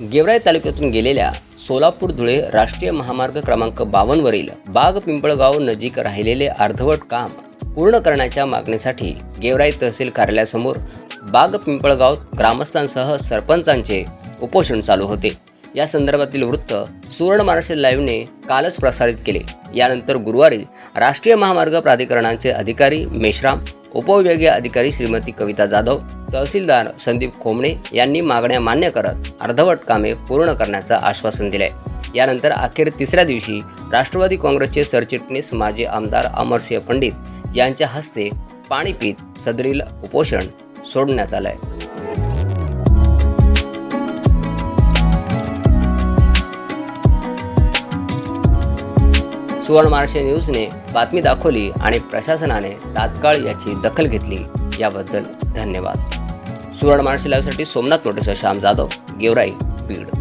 गेवराई तालुक्यातून गेलेल्या सोलापूर धुळे राष्ट्रीय महामार्ग क्रमांक बावनवरील बाग पिंपळगाव नजीक राहिलेले अर्धवट काम पूर्ण करण्याच्या मागणीसाठी गेवराई तहसील कार्यालयासमोर बाग पिंपळगाव ग्रामस्थांसह सरपंचांचे उपोषण चालू होते. या संदर्भातील वृत्त सुवर्ण महाराष्ट्र लाईव्हने कालच प्रसारित केले. यानंतर गुरुवारी राष्ट्रीय महामार्ग प्राधिकरणाचे अधिकारी मेश्राम उपविभागीय अधिकारी श्रीमती कविता जाधव तहसीलदार संदीप खोमणे यांनी मागण्या मान्य करत अर्धवट कामे पूर्ण करण्याचं आश्वासन दिले यानंतर अखेर तिसऱ्या दिवशी राष्ट्रवादी काँग्रेसचे सरचिटणीस माजी आमदार अमरसिंह पंडित यांच्या हस्ते पाणी पीत सदरील उपोषण सोडण्यात आलंय. सुवर्ण महाराष्ट्र न्यूजने बातमी दाखवली आणि प्रशासनाने तात्काळ याची दखल घेतली. याबद्दल धन्यवाद. सुवर्ण महाराष्ट्र लाईव्हसाठी सोमनाथ नोटीस श्याम जाधव गेवराई बीड.